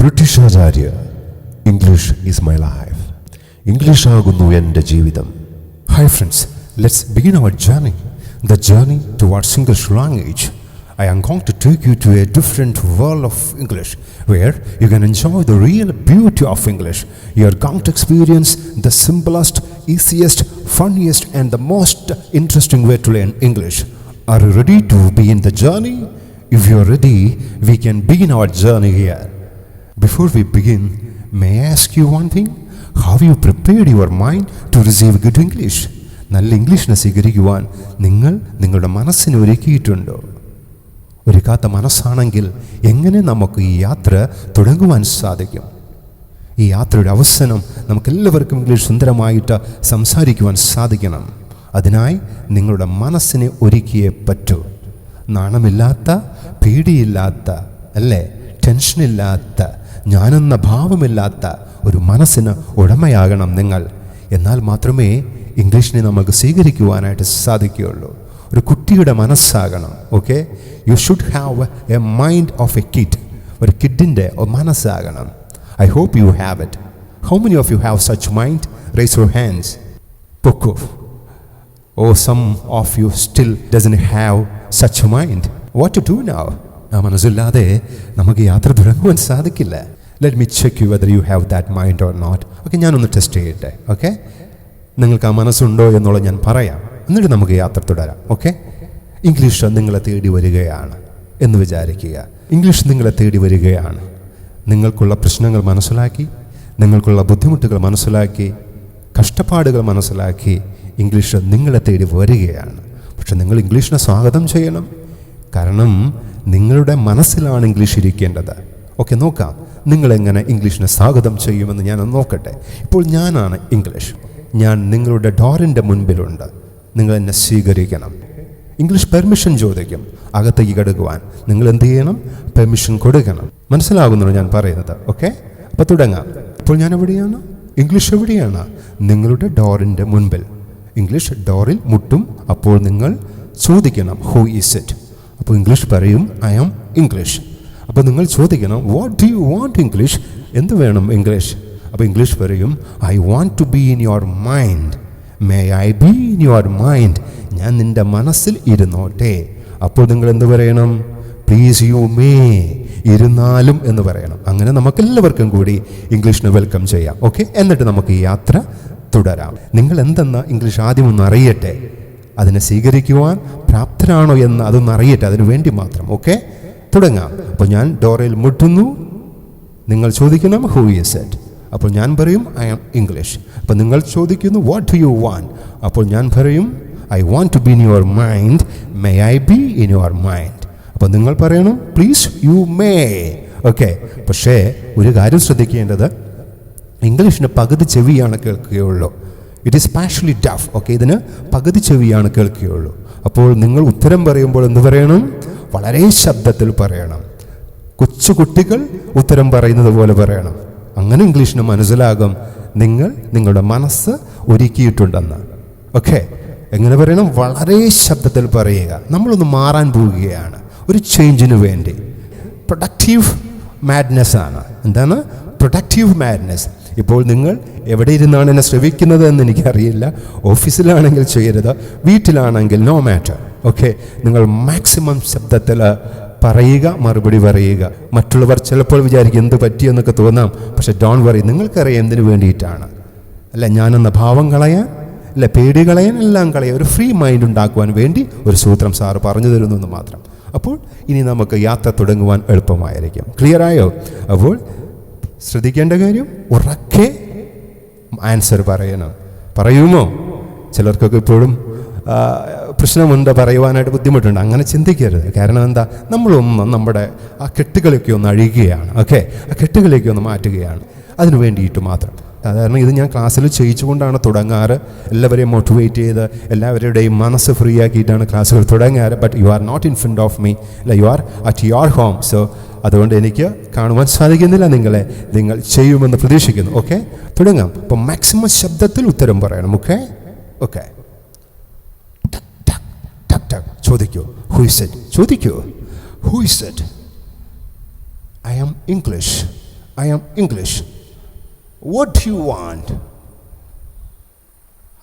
British Acharya English is my life English ആകുന്നു എൻ്റെ ജീവിതം Hi friends, let's begin our journey. The journey towards English language. I am going to take you to a different world of English where you can enjoy the real beauty of English. You are going to experience the simplest, easiest, funniest and the most interesting way to learn English. Are you ready to begin the journey? If you are ready, we can begin our journey here. Before we begin, may I ask you one thing? How you prepared your mind to receive good English? നല്ല ഇംഗ്ലീഷിനെ സ്വീകരിക്കുവാൻ നിങ്ങൾ നിങ്ങളുടെ മനസ്സിനെ ഒരുക്കിയിട്ടുണ്ടോ? ഒരുക്കാത്ത മനസ്സാണെങ്കിൽ എങ്ങനെ നമുക്ക് ഈ യാത്ര തുടങ്ങുവാൻ സാധിക്കും? ഈ യാത്രയുടെ അവസാനം നമുക്കെല്ലാവർക്കും ഇംഗ്ലീഷ് സുന്ദരമായിട്ട് സംസാരിക്കുവാൻ സാധിക്കണം. അതിനായി നിങ്ങളുടെ മനസ്സിനെ ഒരുക്കിയേ പറ്റൂ. നാണമില്ലാത്ത പേടിയില്ലാത്ത അല്ലേ? ടെൻഷനില്ലാത്ത ഞാനെന്ന ഭാവമില്ലാത്ത ഒരു മനസ്സിന് ഉടമയാകണം നിങ്ങൾ. എന്നാൽ മാത്രമേ ഇംഗ്ലീഷിനെ നമുക്ക് സ്വീകരിക്കുവാനായിട്ട് സാധിക്കുകയുള്ളൂ. ഒരു കുട്ടിയുടെ മനസ്സാകണം okay? You should have a mind of a kid ഒരു കിഡിന്റെ മനസ്സാകണം. I hope you have it how many of you have such mind raise your hands പൊക്കോ ഓ some of you still doesn't have such mind what to do now ആ മനസ്സില്ലാതെ നമുക്ക് യാത്ര തുടങ്ങുവാൻ സാധിക്കില്ല. Let me check you whether you have that mind or not okay ഞാനൊന്ന് test ചെയ്യട്ടെ. Okay നിങ്ങൾക്ക് ആ മനസ്സുണ്ടോ എന്നുള്ളത് ഞാൻ പറയാം. എന്നിട്ട് നമുക്ക് യാത്ര തുടരാം. ഓക്കെ ഇംഗ്ലീഷ് നിങ്ങളെ തേടി വരികയാണ് എന്ന് വിചാരിക്കുക. ഇംഗ്ലീഷ് നിങ്ങളെ തേടി വരികയാണ്. നിങ്ങൾക്കുള്ള പ്രശ്നങ്ങൾ മനസ്സിലാക്കി നിങ്ങൾക്കുള്ള ബുദ്ധിമുട്ടുകൾ മനസ്സിലാക്കി കഷ്ടപ്പാടുകൾ മനസ്സിലാക്കി ഇംഗ്ലീഷ് നിങ്ങളെ തേടി വരികയാണ്. പക്ഷെ നിങ്ങൾ ഇംഗ്ലീഷിനെ സ്വാഗതം ചെയ്യണം. കാരണം നിങ്ങളുടെ മനസ്സിലാണ് ഇംഗ്ലീഷ് ഇരിക്കേണ്ടത്. ഓക്കെ നോക്കാം. നിങ്ങളെങ്ങനെ ഇംഗ്ലീഷിനെ സ്വാഗതം ചെയ്യുമെന്ന് ഞാൻ നോക്കട്ടെ. ഇപ്പോൾ ഞാനാണ് ഇംഗ്ലീഷ്. ഞാൻ നിങ്ങളുടെ ഡോറിന്റെ മുൻപിലുണ്ട്. നിങ്ങൾ എന്നെ സ്വീകരിക്കണം. ഇംഗ്ലീഷ് പെർമിഷൻ ചോദിക്കും. അകത്തേക്ക് കടക്കുവാൻ നിങ്ങൾ എന്ത് ചെയ്യണം? പെർമിഷൻ കൊടുക്കണം. മനസ്സിലാകുന്നു ഞാൻ പറയുന്നത്? ഓക്കെ? അപ്പോൾ തുടങ്ങാം. ഇപ്പോൾ ഞാൻ എവിടെയാണ്? ഇംഗ്ലീഷ് എവിടെയാണ്? നിങ്ങളുടെ ഡോറിന്റെ മുൻപിൽ. ഇംഗ്ലീഷ് ഡോറിൽ മുട്ടും. അപ്പോൾ നിങ്ങൾ ചോദിക്കണം ഹൂ ഈസ് ഇറ്റ് അപ്പോൾ ഇംഗ്ലീഷ് പറയും ഐ ആം ഇംഗ്ലീഷ് അപ്പോൾ നിങ്ങൾ ചോദിക്കണം what do you want English എന്ത് വേണം ഇംഗ്ലീഷ് അപ്പോൾ ഇംഗ്ലീഷ് പറയും I want to be in your mind may I be in your mind ഞാൻ നിന്റെ മനസ്സിൽ ഇരുന്നോട്ടെ. അപ്പോൾ നിങ്ങൾ എന്ത് പറയണം? പ്ലീസ് യു മേ ഇരുന്നാലും എന്ന് പറയണം. അങ്ങനെ നമുക്കെല്ലാവർക്കും കൂടി ഇംഗ്ലീഷിന് വെൽക്കം ചെയ്യാം. ഓക്കെ എന്നിട്ട് നമുക്ക് ഈ യാത്ര തുടരാം. നിങ്ങൾ എന്തെന്ന ഇംഗ്ലീഷ് ആദ്യം ഒന്ന് അറിയട്ടെ? അതിനെ സ്വീകരിക്കുവാൻ പ്രാപ്തരാണോ എന്ന് അതൊന്ന് അറിയട്ടെ. അതിനു വേണ്ടി മാത്രം. ഓക്കെ തുടങ്ങാം. അപ്പോൾ ഞാൻ ഡോറയിൽ മുട്ടുന്നു. നിങ്ങൾ ചോദിക്കണം ഹൂ ഈസ് ഇറ്റ് അപ്പോൾ ഞാൻ പറയും ഐ ആം ഇംഗ്ലീഷ് അപ്പോൾ നിങ്ങൾ ചോദിക്കുന്നു വാട്ട് ഡു യു വാണ്ട് അപ്പോൾ ഞാൻ പറയും I want to be in your mind may I be in your mind അപ്പോൾ നിങ്ങൾ പറയണം പ്ലീസ് യു മേ ഓക്കെ പക്ഷേ ഒരു കാര്യം ശ്രദ്ധിക്കേണ്ടത് ഇംഗ്ലീഷിന് പകുതി ചെവിയാണ് കേൾക്കുകയുള്ളൂ. It is partially tough okay ഇതിന് പകുതി ചെവിയാണ് കേൾക്കുകയുള്ളൂ. അപ്പോൾ നിങ്ങൾ ഉത്തരം പറയുമ്പോൾ എന്ത് പറയണം? വളരെ ശബ്ദത്തിൽ പറയണം. കൊച്ചു കുട്ടികൾ ഉത്തരം പറയുന്നത് പോലെ പറയണം. അങ്ങനെ ഇംഗ്ലീഷിന് മനസ്സിലാകും. നിങ്ങൾ നിങ്ങളുടെ മനസ്സ് ഒരുക്കിയിട്ടുണ്ടെന്ന്. ഓക്കെ എങ്ങനെ പറയണം? വളരെ ശബ്ദത്തിൽ പറയുക. നമ്മളൊന്ന് മാറാൻ പോവുകയാണ്. ഒരു ചേഞ്ചിന് വേണ്ടി. പ്രൊഡക്റ്റീവ് മാഡ്നെസ് ആണ്. എന്താണ്? പ്രൊഡക്റ്റീവ് മാഡ്നെസ് ഇപ്പോൾ നിങ്ങൾ എവിടെ ഇരുന്നാണ് എന്നെ ശ്രവിക്കുന്നത് എന്ന് എനിക്കറിയില്ല. ഓഫീസിലാണെങ്കിൽ ചെയ്യരുത്. വീട്ടിലാണെങ്കിൽ നോ മാറ്റർ ഓക്കെ നിങ്ങൾ മാക്സിമം ശബ്ദത്തിൽ പറയുക മറുപടി പറയുക. മറ്റുള്ളവർ ചിലപ്പോൾ വിചാരിക്കും എന്ത് പറ്റിയെന്നൊക്കെ തോന്നാം. പക്ഷെ ഡോൺ വറി നിങ്ങൾക്കറിയാം എന്തിനു വേണ്ടിയിട്ടാണ്. അല്ല ഞാനെന്ന ഭാവം കളയാൻ അല്ല പേടി കളയാൻ എല്ലാം കളയാൻ ഒരു ഫ്രീ മൈൻഡ് ഉണ്ടാക്കുവാൻ വേണ്ടി ഒരു സൂത്രം സാറ് പറഞ്ഞു തരുന്നു എന്ന് മാത്രം. അപ്പോൾ ഇനി നമുക്ക് യാത്ര തുടങ്ങുവാൻ എളുപ്പമായിരിക്കും. ക്ലിയർ ആയോ? അപ്പോൾ ശ്രദ്ധിക്കേണ്ട കാര്യം ഉറക്കെ ആൻസർ പറയണം. പറയുമോ? ചിലർക്കൊക്കെ ഇപ്പോഴും പ്രശ്നമുണ്ട് പറയുവാനായിട്ട് ബുദ്ധിമുട്ടുണ്ട്? അങ്ങനെ ചിന്തിക്കരുത്. കാരണം എന്താ? നമ്മളൊന്ന് നമ്മുടെ ആ കെട്ടുകളൊക്കെ ഒന്ന് അഴിയുകയാണ്. ഓക്കെ? ആ കെട്ടുകളൊക്കെ ഒന്ന് മാറ്റുകയാണ്. അതിന് വേണ്ടിയിട്ട് മാത്രം. സാധാരണ ഇത് ഞാൻ ക്ലാസ്സിൽ ചെയ്യിച്ചുകൊണ്ടാണ് തുടങ്ങാറ്. എല്ലാവരെയും മോട്ടിവേറ്റ് ചെയ്ത് എല്ലാവരുടെയും മനസ്സ് ഫ്രീ ആക്കിയിട്ടാണ് ക്ലാസ്സുകൾ തുടങ്ങാറ്. But you are not in front of me അല്ല you are at your home so അതുകൊണ്ട് എനിക്ക് കാണുവാൻ സാധിക്കുന്നില്ല നിങ്ങളെ. നിങ്ങൾ ചെയ്യുമെന്ന് പ്രതീക്ഷിക്കുന്നു. ഓക്കെ? തുടങ്ങാം. അപ്പം മാക്സിമം ശബ്ദത്തിൽ ഉത്തരം പറയണം. ഓക്കെ? ഓക്കെ. ചോദിക്കൂ ഹു ഇസ് ഇറ്റ് ചോദിക്കൂ who is it I am English I am English. What do you want?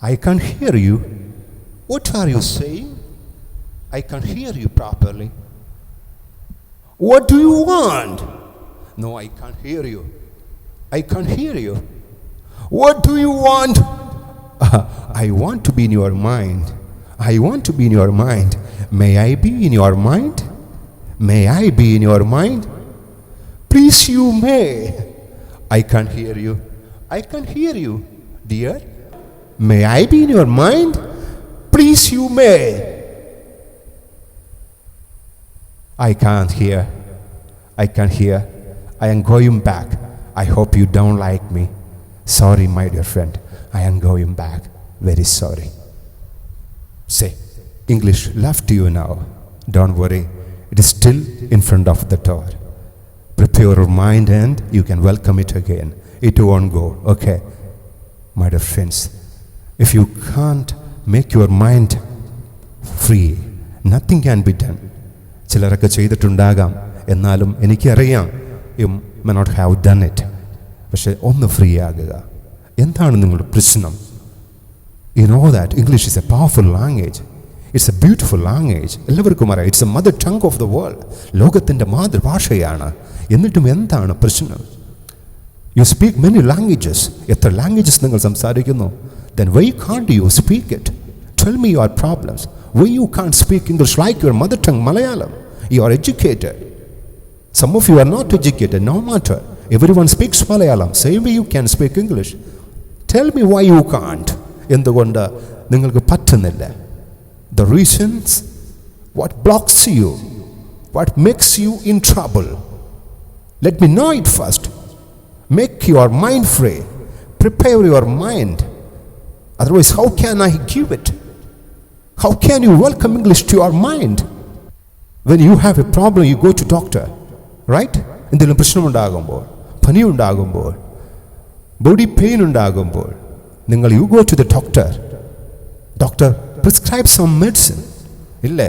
I can't hear you. What are you saying? I can't hear you properly. What do you want? No, I can't hear you. I can't hear you. What do you want? I want to be in your mind. I want to be in your mind. May I be in your mind? May I be in your mind? Please, you may. I can't hear you. I can't hear you, dear. May I be in your mind? Please, you may. I can't hear. I can't hear. I am going back. I hope you don't like me. Sorry, my dear friend. I am going back. Very sorry. Say, English left you now. Don't worry. It is still in front of the door. Prepare your mind and you can welcome it again. It won't go. Okay. My dear friends, if you can't make your mind free, nothing can be done. ചിലരൊക്കെ ചെയ്തിട്ടുണ്ടാകാം എന്നാലും എനിക്കറിയാം you may not have done it പക്ഷെ ഒന്ന് free ആകുക എന്താണ് നിങ്ങളുടെ പ്രശ്നം you know that English is a powerful language it's a beautiful language എല്ലാവർക്കും അറിയാം. It's a mother tongue of the world ലോകത്തിന്റെ മാതൃഭാഷയാണ്. എന്നിട്ടും എന്താണ് പ്രശ്നം? യു സ്പീക്ക് മെനി ലാംഗ്വേജസ് എത്ര ലാംഗ്വേജസ് നിങ്ങൾ സംസാരിക്കുന്നു? Then why can't you speak it tell me your problems why you can't speak English like your mother tongue Malayalam you are educated some of you are not educated no matter every one speaks Malayalam same way you can speak English tell me why you can't എന്തുകൊണ്ട് നിങ്ങൾക്ക് പറ്റുന്നില്ല the reasons what blocks you what makes you in trouble let me know it first Make your mind free. Prepare your mind. Otherwise, how can I give it? How can you welcome English to your mind? When you have a problem, you go to doctor, right? എന്തെങ്കിലും പ്രശ്നമുണ്ടാകുമ്പോൾ പനിയുണ്ടാകുമ്പോൾ body pain ഉണ്ടാകുമ്പോൾ നിങ്ങൾ you go to the doctor doctor prescribe some medicine ഇല്ലേ?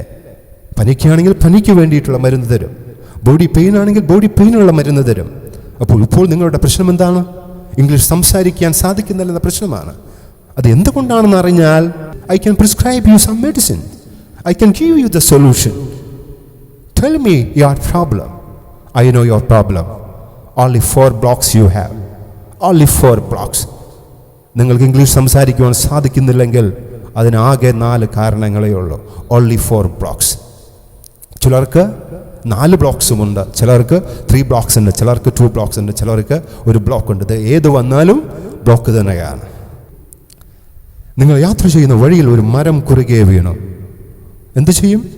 പനിക്കാണെങ്കിൽ പനിക്ക് വേണ്ടിയിട്ടുള്ള മരുന്ന് തരും. ബോഡി പെയിൻ ആണെങ്കിൽ ബോഡി പെയിനുള്ള മരുന്ന് തരും. അപ്പോൾ ഇപ്പോൾ നിങ്ങളുടെ പ്രശ്നം എന്താണ്? ഇംഗ്ലീഷ് സംസാരിക്കാൻ സാധിക്കുന്നില്ലെന്ന പ്രശ്നമാണ്. അത് എന്തുകൊണ്ടാണെന്ന് അറിഞ്ഞാൽ I can prescribe you some medicine I can give you the solution tell me your problem I know your problem only four blocks you have only four blocks നിങ്ങൾക്ക് ഇംഗ്ലീഷ് സംസാരിക്കുവാൻ സാധിക്കുന്നില്ലെങ്കിൽ അതിനാകെ നാല് കാരണങ്ങളേ ഉള്ളൂ. ഓൺലി ഫോർ ബ്ലോക്സ് ചിലർക്ക് നാല് ബ്ലോക്സും ഉണ്ട്. ചിലർക്ക് ത്രീ ബ്ലോക്സ് ഉണ്ട്. ചിലർക്ക് ടു ബ്ലോക്സ് ഉണ്ട്. ചിലർക്ക് ഒരു ബ്ലോക്ക് ഉണ്ട്. ഏത് വന്നാലും ബ്ലോക്ക് തന്നെയാണ്. നിങ്ങൾ യാത്ര ചെയ്യുന്ന വഴിയിൽ ഒരു മരം കുറുകെ വീണു. എന്ത് ചെയ്യും?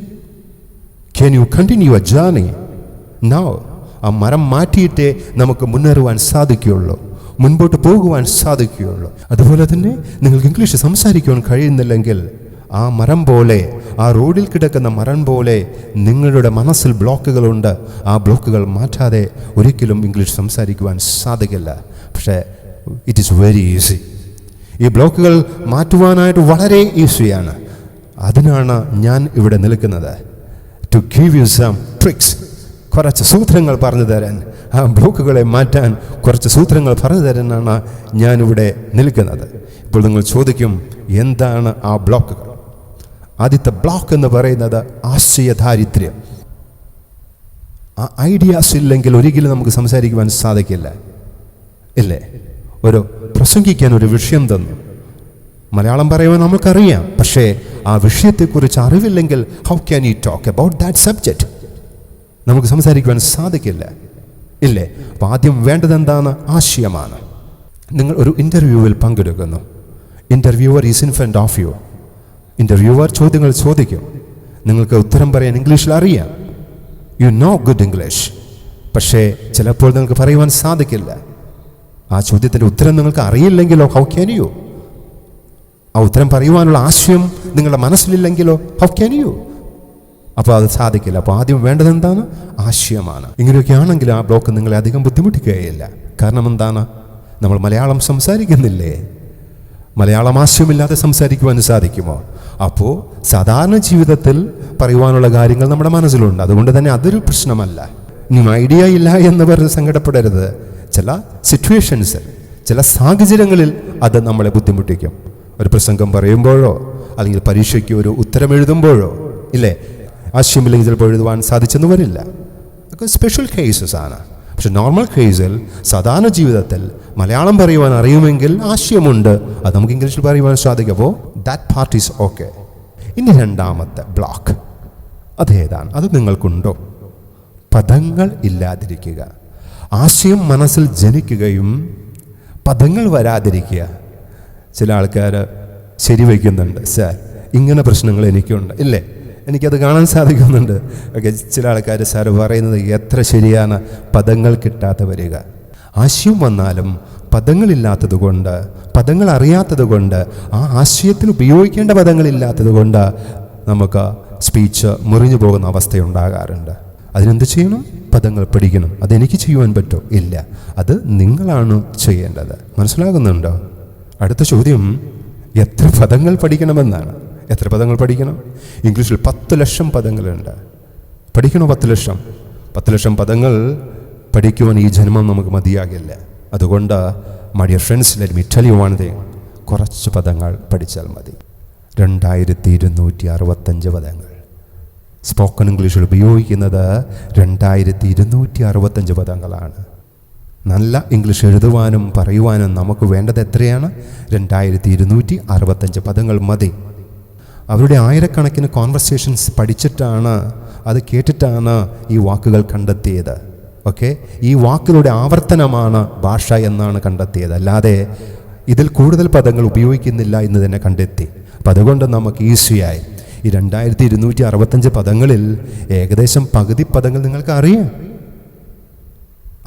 Can you continue a journey now ആ മരം മാറ്റിയിട്ടേ നമുക്ക് മുന്നേറുവാൻ സാധിക്കുകയുള്ളൂ. മുൻപോട്ട് പോകുവാൻ സാധിക്കുകയുള്ളൂ. അതുപോലെ തന്നെ നിങ്ങൾക്ക് ഇംഗ്ലീഷ് സംസാരിക്കുവാൻ കഴിയുന്നില്ലെങ്കിൽ ആ മരം പോലെ ആ റോഡിൽ കിടക്കുന്ന മരം പോലെ നിങ്ങളുടെ മനസ്സിൽ ബ്ലോക്കുകളുണ്ട്. ആ ബ്ലോക്കുകൾ മാറ്റാതെ ഒരിക്കലും ഇംഗ്ലീഷ് സംസാരിക്കുവാൻ സാധിക്കില്ല. പക്ഷേ ഇറ്റ് ഈസ് വെരി ഈസി ഈ ബ്ലോക്കുകൾ മാറ്റുവാനായിട്ട് വളരെ ഈസിയാണ്. അതിനാണ് ഞാൻ ഇവിടെ നിൽക്കുന്നത്. To give you some tricks കുറച്ച് സൂത്രങ്ങൾ പറഞ്ഞു തരാൻ ആ ബ്ലോക്കുകളെ മാറ്റാൻ കുറച്ച് സൂത്രങ്ങൾ പറഞ്ഞു തരാനാണ് ഞാനിവിടെ നിൽക്കുന്നത്. ഇപ്പോൾ നിങ്ങൾ ചോദിക്കും എന്താണ് ആ ബ്ലോക്കുകൾ ആദ്യത്തെ ബ്ലോക്ക് എന്ന് പറയുന്നത് ആശയദാരിദ്ര്യം ആ ഐഡിയാസ് ഇല്ലെങ്കിൽ ഒരിക്കലും നമുക്ക് സംസാരിക്കുവാൻ സാധിക്കില്ല. ഇല്ലേ? ഒരു പ്രസംഗിക്കാൻ ഒരു വിഷയം തന്നു. മലയാളം പറയുവാൻ നമുക്കറിയാം പക്ഷേ ആ വിഷയത്തെക്കുറിച്ച് അറിവില്ലെങ്കിൽ how can you talk about that subject നമുക്ക് സംസാരിക്കുവാൻ സാധിക്കില്ല. ഇല്ലേ? അപ്പോൾ ആദ്യം വേണ്ടത് എന്താണ്? ആശയമാണ്. നിങ്ങൾ ഒരു ഇന്റർവ്യൂവിൽ പങ്കെടുക്കുന്നു. Interviewer is in front of you interviewer ചോദ്യങ്ങൾ ചോദിക്കും. നിങ്ങൾക്ക് ഉത്തരം പറയാൻ ഇംഗ്ലീഷിൽ അറിയാം. യു നോ ഗുഡ് ഇംഗ്ലീഷ് പക്ഷേ ചിലപ്പോൾ നിങ്ങൾക്ക് പറയുവാൻ സാധിക്കില്ല. ആ ചോദ്യത്തിന്റെ ഉത്തരം നിങ്ങൾക്ക് അറിയില്ലെങ്കിലോ? ഹൗ ക്യാൻ യു ആ ഉത്തരം പറയുവാനുള്ള ആശയം നിങ്ങളുടെ മനസ്സിലില്ലെങ്കിലോ? ഹൗ ക്യാൻ യു അപ്പോൾ അത് സാധിക്കില്ല. അപ്പോൾ ആദ്യം വേണ്ടത് എന്താണ്? ആശയമാണ്. ഇങ്ങനെയൊക്കെ ആണെങ്കിൽ ആ ബ്ലോക്ക് നിങ്ങളെ അധികം ബുദ്ധിമുട്ടിക്കുകയില്ല. കാരണം എന്താണ്? നമ്മൾ മലയാളം സംസാരിക്കുന്നില്ലേ? മലയാളം ആശയമില്ലാതെ സംസാരിക്കുവാൻ സാധിക്കുമോ? അപ്പോൾ സാധാരണ ജീവിതത്തിൽ പറയുവാനുള്ള കാര്യങ്ങൾ നമ്മുടെ മനസ്സിലുണ്ട്. അതുകൊണ്ട് തന്നെ അതൊരു പ്രശ്നമല്ല. ഇനി ഐഡിയ ഇല്ല എന്ന് പറഞ്ഞ് സങ്കടപ്പെടരുത്. ചില സിറ്റുവേഷൻസ് ചില സാഹചര്യങ്ങളിൽ അത് നമ്മളെ ബുദ്ധിമുട്ടിക്കും. ഒരു പ്രസംഗം പറയുമ്പോഴോ അല്ലെങ്കിൽ പരീക്ഷയ്ക്ക് ഒരു ഉത്തരം എഴുതുമ്പോഴോ ഇല്ലേ? ആശയമില്ലെങ്കിൽ ചിലപ്പോൾ എഴുതുവാൻ സാധിച്ചെന്ന് വരില്ല. അതൊക്കെ സ്പെഷ്യൽ കേസസ് ആണ്. പക്ഷെ നോർമൽ കേസിൽ സാധാരണ ജീവിതത്തിൽ മലയാളം പറയുവാൻ അറിയുമെങ്കിൽ ആശയമുണ്ട്. അത് നമുക്ക് ഇംഗ്ലീഷിൽ പറയുവാൻ സാധിക്കും. അപ്പോൾ ദാറ്റ് പാർട്ട് ഈസ് ഓക്കെ ഇനി രണ്ടാമത്തെ ബ്ലോക്ക് അതേതാണ് അത് നിങ്ങൾക്കുണ്ടോ? പദങ്ങൾ ഇല്ലാതിരിക്കുക. ആശയം മനസ്സിൽ ജനിക്കുകയും പദങ്ങൾ വരാതിരിക്കുക. ചില ആൾക്കാർ ശരിവയ്ക്കുന്നുണ്ട് സാർ ഇങ്ങനെ പ്രശ്നങ്ങൾ എനിക്കുണ്ട്. ഇല്ലേ? എനിക്കത് കാണാൻ സാധിക്കുന്നുണ്ട്. ഓക്കെ ചില ആൾക്കാർ സാർ പറയുന്നത് എത്ര ശരിയാണ്? പദങ്ങൾ കിട്ടാതെ വരിക. ആശയം വന്നാലും പദങ്ങളില്ലാത്തത് കൊണ്ട് പദങ്ങൾ അറിയാത്തത് കൊണ്ട് ആ ആശയത്തിൽ ഉപയോഗിക്കേണ്ട പദങ്ങളില്ലാത്തത് കൊണ്ട് നമുക്ക് സ്പീച്ച് മുറിഞ്ഞു പോകുന്ന അവസ്ഥയുണ്ടാകാറുണ്ട് അതിനെന്ത് ചെയ്യണം? പദങ്ങൾ പഠിക്കണം. അതെനിക്ക് ചെയ്യുവാൻ പറ്റുമോ ഇല്ല. അത് നിങ്ങളാണ് ചെയ്യേണ്ടത്. മനസ്സിലാകുന്നുണ്ടോ? അടുത്ത ചോദ്യം എത്ര പദങ്ങൾ പഠിക്കണമെന്നാണ്. എത്ര പദങ്ങൾ പഠിക്കണം? ഇംഗ്ലീഷിൽ പത്ത് ലക്ഷം പദങ്ങളുണ്ട്. പഠിക്കണോ പത്ത് ലക്ഷം? പത്ത് ലക്ഷം പദങ്ങൾ പഠിക്കുവാൻ ഈ ജന്മം നമുക്ക് മതിയാകില്ല. അതുകൊണ്ട് മടിയ ഫ്രണ്ട്സ് ലെറ്റ് മി തിങ് കുറച്ച് പദങ്ങൾ പഠിച്ചാൽ മതി. രണ്ടായിരത്തി ഇരുന്നൂറ്റി അറുപത്തഞ്ച് പദങ്ങൾ സ്പോക്കൺ ഇംഗ്ലീഷിൽ ഉപയോഗിക്കുന്നത് രണ്ടായിരത്തി ഇരുന്നൂറ്റി അറുപത്തഞ്ച് പദങ്ങളാണ്. നല്ല ഇംഗ്ലീഷ് എഴുതുവാനും പറയുവാനും നമുക്ക് വേണ്ടത് എത്രയാണ്? രണ്ടായിരത്തി ഇരുന്നൂറ്റി അറുപത്തഞ്ച് പദങ്ങൾ മതി. അവരുടെ ആയിരക്കണക്കിന് കോൺവെർസേഷൻസ് പഠിച്ചിട്ടാണ് അത് കേട്ടിട്ടാണ് ഈ വാക്കുകൾ കണ്ടെത്തിയത്. ഓക്കെ ഈ വാക്കുകളുടെ ആവർത്തനമാണ് ഭാഷ എന്നാണ് കണ്ടെത്തിയത്. അല്ലാതെ ഇതിൽ കൂടുതൽ പദങ്ങൾ ഉപയോഗിക്കുന്നില്ല എന്ന് തന്നെ കണ്ടെത്തി. അപ്പം അതുകൊണ്ട് നമുക്ക് ഈസിയായി. ഈ രണ്ടായിരത്തി ഇരുന്നൂറ്റി അറുപത്തഞ്ച് പദങ്ങളിൽ ഏകദേശം പകുതി പദങ്ങൾ നിങ്ങൾക്ക് അറിയാം.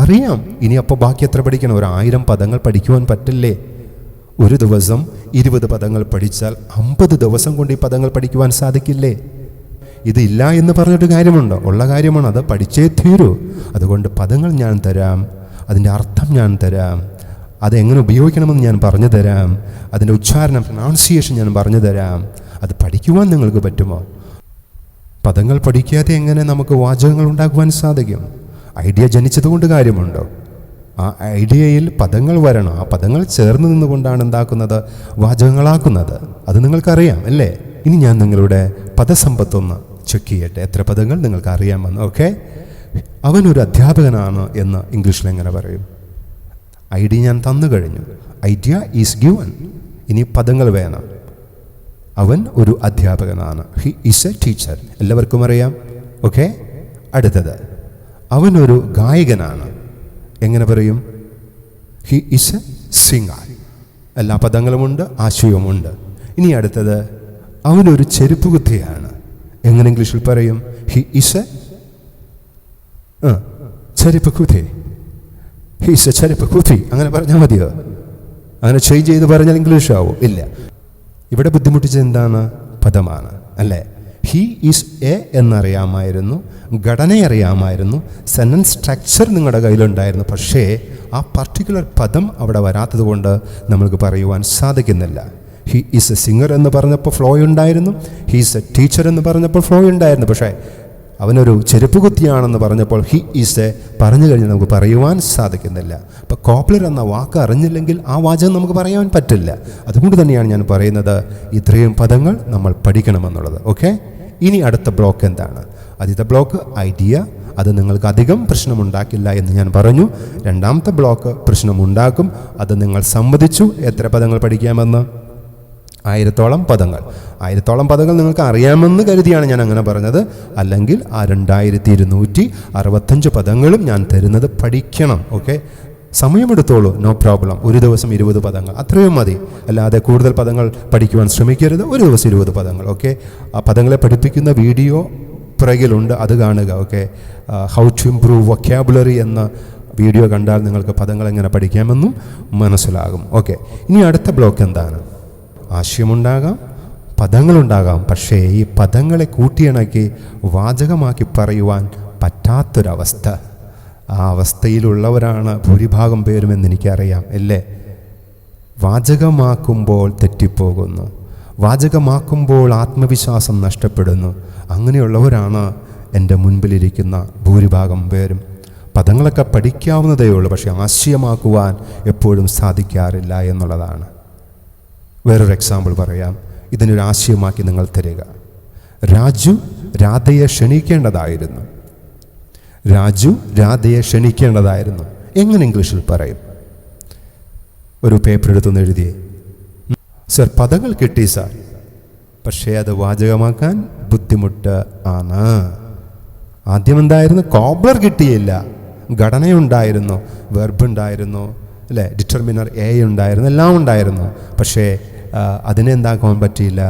അറിയാം. ഇനി അപ്പോൾ ബാക്കി എത്ര പഠിക്കണം? ഒരു ആയിരം പദങ്ങൾ പഠിക്കുവാൻ പറ്റില്ലേ? ഒരു ദിവസം ഇരുപത് പദങ്ങൾ പഠിച്ചാൽ അമ്പത് ദിവസം കൊണ്ട് ഈ പദങ്ങൾ പഠിക്കുവാൻ സാധിക്കില്ലേ? ഇതില്ല എന്ന് പറഞ്ഞിട്ട് കാര്യമുണ്ടോ? ഉള്ള കാര്യമാണ് അത് പഠിച്ചേ തീരൂ. അതുകൊണ്ട് പദങ്ങൾ ഞാൻ തരാം അതിന്റെ അർത്ഥം ഞാൻ തരാം അതെങ്ങനെ ഉപയോഗിക്കണമെന്ന് ഞാൻ പറഞ്ഞു തരാം അതിന്റെ ഉച്ചാരണം പ്രൊണൗൺസിയേഷൻ ഞാൻ പറഞ്ഞു തരാം. അത് പഠിക്കുവാൻ നിങ്ങൾക്ക് പറ്റുമോ? പദങ്ങൾ പഠിക്കാതെ എങ്ങനെ നമുക്ക് വാചകങ്ങൾ ഉണ്ടാക്കുവാൻ സാധിക്കും? ഐഡിയ ജനിച്ചതുകൊണ്ട് കാര്യമുണ്ടോ? ആ ഐഡിയയിൽ പദങ്ങൾ വരണം. ആ പദങ്ങൾ ചേർന്ന് നിന്നുകൊണ്ടാണ് എന്താക്കുന്നത്? വാചകങ്ങളാക്കുന്നത്. അത് നിങ്ങൾക്കറിയാം അല്ലേ? ഇനി ഞാൻ നിങ്ങളുടെ പദസമ്പത്തൊന്ന് ചെക്ക് ചെയ്യട്ടെ. എത്ര പദങ്ങൾ നിങ്ങൾക്ക് അറിയാമെന്ന് ഓക്കെ അവനൊരു അധ്യാപകനാണ് എന്ന് ഇംഗ്ലീഷിൽ എങ്ങനെ പറയും? ഐഡിയ ഞാൻ തന്നു കഴിഞ്ഞു. ഐഡിയ ഈസ് ഗിവൺ ഇനി പദങ്ങൾ വേണം. അവൻ ഒരു അധ്യാപകനാണ്. ഹി ഈസ് എ ടീച്ചർ എല്ലാവർക്കും അറിയാം ഓക്കെ അടുത്തത്. അവനൊരു ഗായകനാണ്. എങ്ങനെ പറയും? ഹി ഇസ് എ സിംഗർ എല്ലാ പദങ്ങളുമുണ്ട് ആശയവുമുണ്ട്. ഇനി അടുത്തത് അവനൊരു ചെരുപ്പ് കുത്തിയാണ്. എങ്ങനെ ഇംഗ്ലീഷിൽ പറയും? ഹി ഇസ് എ ചെരുപ്പ് കുത്തി. ഇസ് എ ചെരുപ്പ് കുത്തി. അങ്ങനെ പറഞ്ഞാൽ മതിയോ? അങ്ങനെ ചേഞ്ച് ചെയ്ത് പറഞ്ഞാൽ ഇംഗ്ലീഷ് ആവും. ഇല്ല. ഇവിടെ ബുദ്ധിമുട്ടിച്ചത് എന്താണ്? പദമാണ്. അല്ലേ? ഹി ഈസ് എ എന്നറിയാമായിരുന്നു ഘടന അറിയാമായിരുന്നു സെന്റൻസ് സ്ട്രക്ചർ നിങ്ങളുടെ കയ്യിലുണ്ടായിരുന്നു. പക്ഷേ ആ പർട്ടിക്കുലർ പദം അവിടെ വരാത്തത് കൊണ്ട് നമ്മൾക്ക് പറയുവാൻ സാധിക്കുന്നില്ല. ഹി ഈസ് എ സിംഗർ എന്ന് പറഞ്ഞപ്പോൾ ഫ്ലോ ഉണ്ടായിരുന്നു. ഹീസ് എ ടീച്ചർ എന്ന് പറഞ്ഞപ്പോൾ ഫ്ലോ ഉണ്ടായിരുന്നു. പക്ഷേ അവനൊരു ചെരുപ്പ് കുത്തിയാണെന്ന് പറഞ്ഞപ്പോൾ ഹി ഈസ് എ പറഞ്ഞു കഴിഞ്ഞാൽ നമുക്ക് പറയുവാൻ സാധിക്കുന്നില്ല. അപ്പോൾ കോപ്ലർ എന്ന വാക്ക് അറിഞ്ഞില്ലെങ്കിൽ ആ വാചകം നമുക്ക് പറയാൻ പറ്റില്ല. അതുകൊണ്ട് തന്നെയാണ് ഞാൻ പറയുന്നത് ഇത്രയും പദങ്ങൾ നമ്മൾ പഠിക്കണമെന്നുള്ളത്. ഓക്കെ? ഇനി അടുത്ത ബ്ലോക്ക് എന്താണ്? ആദ്യത്തെ ബ്ലോക്ക് ഐഡിയ. അത് നിങ്ങൾക്ക് അധികം പ്രശ്നമുണ്ടാക്കില്ല എന്ന് ഞാൻ പറഞ്ഞു. രണ്ടാമത്തെ ബ്ലോക്ക് പ്രശ്നമുണ്ടാക്കും. അത് നിങ്ങൾ സമ്മതിച്ചു. എത്ര പദങ്ങൾ പഠിക്കാമെന്ന്? ആയിരത്തോളം പദങ്ങൾ. ആയിരത്തോളം പദങ്ങൾ നിങ്ങൾക്ക് അറിയാമെന്ന് കരുതിയാണ് ഞാൻ അങ്ങനെ പറഞ്ഞത്. അല്ലെങ്കിൽ ആ രണ്ടായിരത്തി ഇരുന്നൂറ്റി അറുപത്തഞ്ച് പദങ്ങളും ഞാൻ തരുന്നത് പഠിക്കണം ഓക്കെ? സമയമെടുത്തോളൂ നോ പ്രോബ്ലം ഒരു ദിവസം ഇരുപത് പദങ്ങൾ അത്രയും മതി. അല്ലാതെ കൂടുതൽ പദങ്ങൾ പഠിക്കുവാൻ ശ്രമിക്കരുത്. ഒരു ദിവസം ഇരുപത് പദങ്ങൾ ഓക്കെ? ആ പദങ്ങളെ പഠിപ്പിക്കുന്ന വീഡിയോ പുറകിലുണ്ട് അത് കാണുക okay? How to improve vocabulary എന്ന വീഡിയോ കണ്ടാൽ നിങ്ങൾക്ക് പദങ്ങൾ എങ്ങനെ പഠിക്കാമെന്നും മനസ്സിലാകും ഓക്കെ? ഇനി അടുത്ത ബ്ലോക്ക് എന്താണ്? ആശയമുണ്ടാകാം പദങ്ങളുണ്ടാകാം. പക്ഷേ ഈ പദങ്ങളെ കൂട്ടിയിണക്കി വാചകമാക്കി പറയുവാൻ പറ്റാത്തൊരവസ്ഥ. ആ അവസ്ഥയിലുള്ളവരാണ് ഭൂരിഭാഗം പേരുമെന്ന് എനിക്കറിയാം അല്ലേ? വാചകമാക്കുമ്പോൾ തെറ്റിപ്പോകുന്നു. വാചകമാക്കുമ്പോൾ ആത്മവിശ്വാസം നഷ്ടപ്പെടുന്നു. അങ്ങനെയുള്ളവരാണ് എന്റെ മുൻപിലിരിക്കുന്ന ഭൂരിഭാഗം പേരും. പദങ്ങളൊക്കെ പഠിക്കാവുന്നതേ ഉള്ളൂ പക്ഷേ ആശയമാക്കുവാൻ എപ്പോഴും സാധിക്കാറില്ല എന്നുള്ളതാണ്. വേറൊരു എക്സാമ്പിൾ പറയാം. ഇതിനൊരു ആശയമാക്കി നിങ്ങൾ തരിക. രാജു രാധയെ ക്ഷണിക്കേണ്ടതായിരുന്നു. രാജു രാധയെ ക്ഷണിക്കേണ്ടതായിരുന്നു. എങ്ങനെ ഇംഗ്ലീഷിൽ പറയും? ഒരു പേപ്പർ എടുത്തൊന്ന് എഴുതി സർ പദങ്ങൾ കിട്ടി സാർ. പക്ഷേ അത് വാചകമാക്കാൻ ബുദ്ധിമുട്ട് ആണ്. ആദ്യം എന്തായിരുന്നു കോബ്ലർ കിട്ടിയില്ല. ഘടനയുണ്ടായിരുന്നു. വെർബ് ഉണ്ടായിരുന്നു അല്ലേ? ഡിറ്റർമിനർ എ ഉണ്ടായിരുന്നു എല്ലാം ഉണ്ടായിരുന്നു. പക്ഷേ അതിനെ എന്താക്കാൻ പറ്റിയില്ല?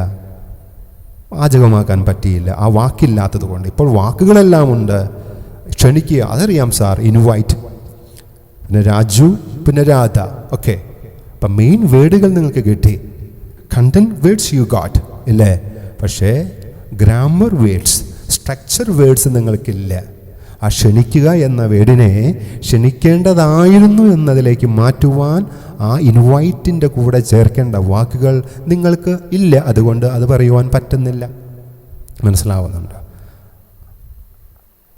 വാചകമാക്കാൻ പറ്റിയില്ല. ആ വാക്കില്ലാത്തത് കൊണ്ട്. ഇപ്പോൾ വാക്കുകളെല്ലാം ഉണ്ട്. ക്ഷണിക്കുക അതറിയാം സാർ. ഇൻവൈറ്റ് പിന്നെ രാജു പിന്നെ രാധ. ഓക്കെ അപ്പം മെയിൻ വേർഡുകൾ നിങ്ങൾക്ക് കിട്ടി. കണ്ടന്റ് വേർഡ്സ് യു ഗാട്ട് ഇല്ലേ? പക്ഷേ ഗ്രാമർ വേർഡ്സ് സ്ട്രക്ചർ വേർഡ്സ് നിങ്ങൾക്കില്ല. ആ ക്ഷണിക്കുക എന്ന വേടിനെ ക്ഷണിക്കേണ്ടതായിരുന്നു എന്നതിലേക്ക് മാറ്റുവാൻ ആ ഇൻവൈറ്റിന്റെ കൂടെ ചേർക്കേണ്ട വാക്കുകൾ നിങ്ങൾക്ക് ഇല്ല. അതുകൊണ്ട് അത് പറയുവാൻ പറ്റുന്നില്ല. മനസ്സിലാവുന്നുണ്ട്?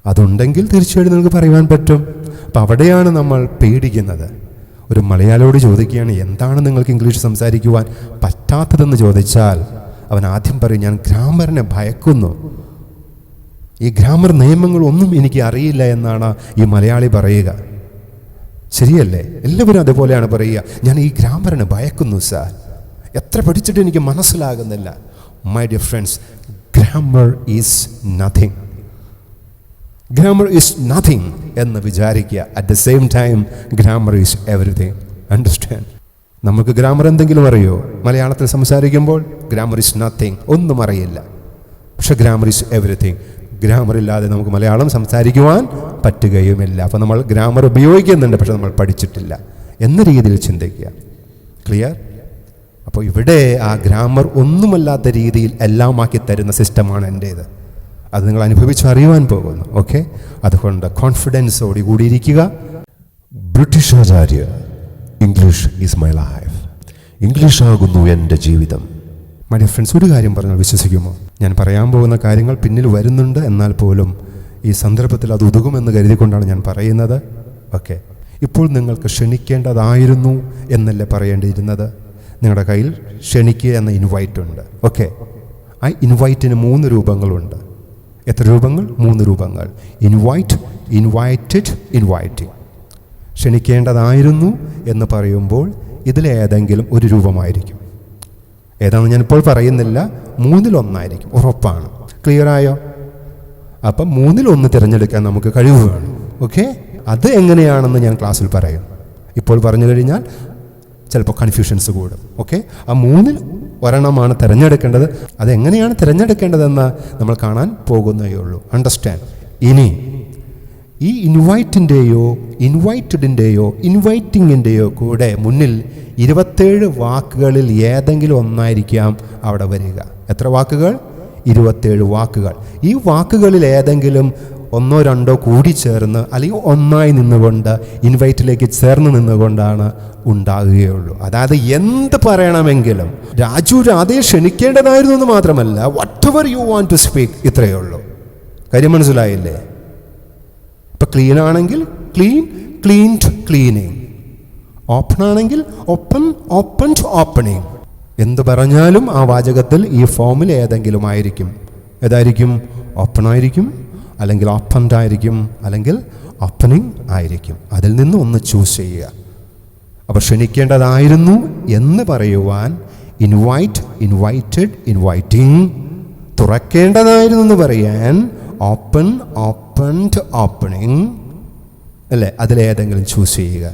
അതുണ്ടെങ്കിൽ തീർച്ചയായിട്ടും നിങ്ങൾക്ക് പറയുവാൻ പറ്റും. അപ്പം അവിടെയാണ് നമ്മൾ പേടിക്കുന്നത്. ഒരു മലയാളിയോട് ചോദിക്കുകയാണ് എന്താണ് നിങ്ങൾക്ക് ഇംഗ്ലീഷ് സംസാരിക്കുവാൻ പറ്റാത്തതെന്ന് ചോദിച്ചാൽ? അവൻ ആദ്യം പറയും ഞാൻ ഗ്രാമറിനെ ഭയക്കുന്നു. ഈ ഗ്രാമർ നിയമങ്ങളൊന്നും എനിക്ക് അറിയില്ല എന്നാണ് ഈ മലയാളി പറയുക. ശരിയല്ലേ? എല്ലാവരും അതുപോലെയാണ് പറയുക. ഞാൻ ഈ ഗ്രാമറിനെ ഭയക്കുന്നു സാർ. എത്ര പഠിച്ചിട്ട് എനിക്ക് മനസ്സിലാകുന്നില്ല. My dear friends grammar is nothing grammar is nothing എന്ന് വിചാരിക്കുക. At the same time grammar is everything understand നമുക്ക് ഗ്രാമർ എന്തെങ്കിലും അറിയോ? മലയാളത്തിൽ സംസാരിക്കുമ്പോൾ ഗ്രാമർ ഈസ് നത്തിങ് ഒന്നും അറിയില്ല. പക്ഷെ ഗ്രാമർ ഈസ് എവറിഥിങ് ഗ്രാമർ ഇല്ലാതെ നമുക്ക് മലയാളം സംസാരിക്കുവാൻ പറ്റുകയുമില്ല. അപ്പോൾ നമ്മൾ ഗ്രാമർ ഉപയോഗിക്കുന്നുണ്ട് പക്ഷെ നമ്മൾ പഠിച്ചിട്ടില്ല എന്ന രീതിയിൽ ചിന്തിക്കുക. ക്ലിയർ അപ്പോൾ ഇവിടെ ആ ഗ്രാമർ ഒന്നുമല്ലാത്ത രീതിയിൽ എല്ലാമാക്കി തരുന്ന സിസ്റ്റമാണ് എന്റേത് അത് നിങ്ങൾ അനുഭവിച്ച് അറിയുവാൻ പോകുന്നു ഓക്കെ അതുകൊണ്ട് കോൺഫിഡൻസോടി കൂടി ഇരിക്കുക British Acharya English is my life English ആകുന്നു എന്റെ ജീവിതം. മൈ ഡിയർ ഫ്രണ്ട്സ് ഒരു കാര്യം പറഞ്ഞാൽ വിശ്വസിക്കുമോ? ഞാൻ പറയാൻ പോകുന്ന കാര്യങ്ങൾ പിന്നിൽ വരുന്നുണ്ട് എന്നാൽ പോലും ഈ സന്ദർഭത്തിൽ അത് ഉതുകുമെന്ന് കരുതിക്കൊണ്ടാണ് ഞാൻ പറയുന്നത്. ഓക്കെ. ഇപ്പോൾ നിങ്ങൾക്ക് ക്ഷണിക്കേണ്ടതായിരുന്നു എന്നല്ലേ പറയേണ്ടിയിരുന്നത്? നിങ്ങളുടെ കയ്യിൽ ക്ഷണിക്കുക എന്ന ഇൻവൈറ്റ് ഉണ്ട്. ഓക്കെ. ആ ഇൻവൈറ്റിന് മൂന്ന് രൂപങ്ങളുണ്ട്. എത്ര രൂപങ്ങൾ? മൂന്ന് രൂപങ്ങൾ. ഇൻവൈറ്റ് ഇൻവൈറ്റഡ് ഇൻവൈറ്റിംഗ് ക്ഷണിക്കേണ്ടതായിരുന്നു എന്ന് പറയുമ്പോൾ ഇതിലേതെങ്കിലും ഒരു രൂപമായിരിക്കും. ഏതാണെന്ന് ഞാനിപ്പോൾ പറയുന്നില്ല. മൂന്നിലൊന്നായിരിക്കും. ഉറപ്പാണ്. ക്ലിയർ ആയോ? അപ്പം മൂന്നിലൊന്ന് തിരഞ്ഞെടുക്കാൻ നമുക്ക് കഴിവ് വേണം. ഓക്കെ അത് എങ്ങനെയാണെന്ന് ഞാൻ ക്ലാസ്സിൽ പറയും. ഇപ്പോൾ പറഞ്ഞു കഴിഞ്ഞാൽ ചിലപ്പോൾ കൺഫ്യൂഷൻസ് കൂടും. ഓക്കെ ആ മൂന്നിൽ ഒരെണ്ണമാണ് തിരഞ്ഞെടുക്കേണ്ടത്. അതെങ്ങനെയാണ് തിരഞ്ഞെടുക്കേണ്ടതെന്ന് നമ്മൾ കാണാൻ പോകുന്നേ ഉള്ളൂ. അണ്ടർസ്റ്റാൻഡ് ഇനി ഈ ഇൻവൈറ്റിന്റെയോ ഇൻവൈറ്റഡിന്റെയോ ഇൻവൈറ്റിങ്ങിന്റെയോ കൂടെ മുന്നിൽ ഇരുപത്തേഴ് വാക്കുകളിൽ ഏതെങ്കിലും ഒന്നായിരിക്കാം അവിടെ വരിക. എത്ര വാക്കുകൾ? ഇരുപത്തേഴ് വാക്കുകൾ. ഈ വാക്കുകളിൽ ഏതെങ്കിലും ഒന്നോ രണ്ടോ കൂടി ചേർന്ന് അല്ലെങ്കിൽ ഒന്നായി നിന്നുകൊണ്ട് ഇൻവൈറ്റിലേക്ക് ചേർന്ന് നിന്നുകൊണ്ടാണ് ഉണ്ടാകുകയുള്ളൂ. അതായത് എന്ത് പറയണമെങ്കിലും രാജു രാധയെ ക്ഷണിക്കേണ്ടതായിരുന്നു എന്ന് മാത്രമല്ല whatever you want to speak ഇത്രയേ ഉള്ളൂ. കാര്യം മനസ്സിലായില്ലേ? ഇപ്പം ക്ലീൻ ആണെങ്കിൽ ക്ലീൻ ക്ലീൻഡ് ക്ലീനിങ് ഓപ്പൺ ആണെങ്കിൽ ഓപ്പൺ ഓപ്പൺ ടു ഓപ്പണിങ് എന്ത് പറഞ്ഞാലും ആ വാചകത്തിൽ ഈ ഫോമിൽ ഏതെങ്കിലും ആയിരിക്കും. ഏതായിരിക്കും? ഓപ്പൺ ആയിരിക്കും അല്ലെങ്കിൽ ഓപ്പൺഡ് ആയിരിക്കും അല്ലെങ്കിൽ ഓപ്പണിങ് ആയിരിക്കും. അതിൽ നിന്ന് ഒന്ന് ചൂസ് ചെയ്യുക. അപ്പോൾ ക്ഷണിക്കേണ്ടതായിരുന്നു എന്ന് പറയുവാൻ ഇൻവൈറ്റ് ഇൻവൈറ്റഡ് ഇൻവൈറ്റിംഗ് തുറക്കേണ്ടതായിരുന്നു എന്ന് പറയാൻ ഓപ്പൺ ഓപ്പൺ ഓപ്പൺഡ് ഓപ്പണിങ് അല്ലേ? അതിലേതെങ്കിലും ചൂസ് ചെയ്യുക.